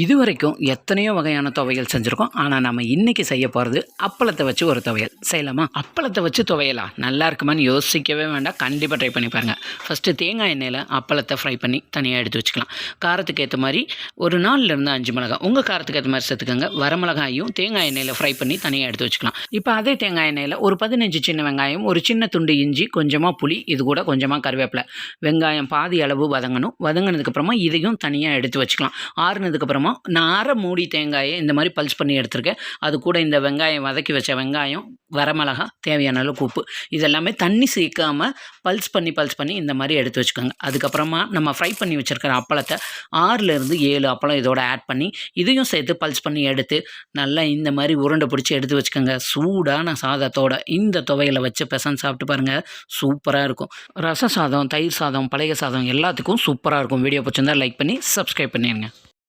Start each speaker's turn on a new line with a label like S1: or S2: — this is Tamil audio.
S1: இது வரைக்கும் எத்தனையோ வகையான துவையல் செஞ்சுருக்கோம். ஆனால் நம்ம இன்றைக்கி செய்ய போகிறது அப்பளத்தை வச்சு ஒரு துவையல். செய்யலாமா? அப்பளத்தை வச்சு துவையலா? நல்லா இருக்குமான்னு யோசிக்கவே வேண்டாம். கண்டிப்பாக ட்ரை பண்ணி பாருங்கள் ஃபஸ்ட்டு தேங்காய் எண்ணெயில் அப்பளத்தை ஃப்ரை பண்ணி தனியாக எடுத்து வச்சுக்கலாம். காரத்துக்கு ஏற்ற மாதிரி ஒரு நாலுலேருந்து அஞ்சு மிளகாய். உங்கள் காரத்துக்கு ஏற்ற மாதிரி சேர்த்துக்கோங்க. வரமிளகாயும் தேங்காய் எண்ணெயில் ஃப்ரை பண்ணி தனியாக எடுத்து வச்சுக்கலாம். இப்போ அதே தேங்காய் எண்ணெயில் ஒரு பதினஞ்சு சின்ன வெங்காயம் ஒரு சின்ன துண்டு இஞ்சி கொஞ்சமாக புளி இது கூட கொஞ்சமாக கருவேப்பிலை. வெங்காயம் பாதி அளவு வதங்கணும். வதங்கினதுக்கப்புறமா இதையும் தனியாக எடுத்து வச்சுக்கலாம். ஆறுனதுக்கப்புறமா நான் அரை மூடி தேங்காயை இந்த மாதிரி பல்ஸ் பண்ணி எடுத்திருக்கேன். அது கூட இந்த வெங்காயம் வதக்கி வச்ச வெங்காயம் வரமிளகா தேவையான அளவுக்கு உப்பு இதெல்லாமே தண்ணி சேர்க்காமல் பல்ஸ் பண்ணி பல்ஸ் பண்ணி இந்த மாதிரி எடுத்து வச்சுக்கோங்க. அதுக்கப்புறமா நம்ம ஃப்ரை பண்ணி வச்சுருக்கிற அப்பளத்தை ஆறுலேருந்து ஏழு அப்பளம் இதோட ஆட் பண்ணி இதையும் சேர்த்து பல்ஸ் பண்ணி எடுத்து நல்லா இந்த மாதிரி உருண்டை பிடிச்சி எடுத்து வச்சுக்கோங்க. சூடான சாதத்தோட இந்த துவையில் வச்சு பெசன் சாப்பிட்டு பாருங்கள் சூப்பராக இருக்கும். ரச சாதம் தயிர் சாதம் பழைய சாதம் எல்லாத்துக்கும் சூப்பராக இருக்கும். வீடியோ பிடிச்சிருந்தா லைக் பண்ணி சப்ஸ்கிரைப் பண்ணிடுங்க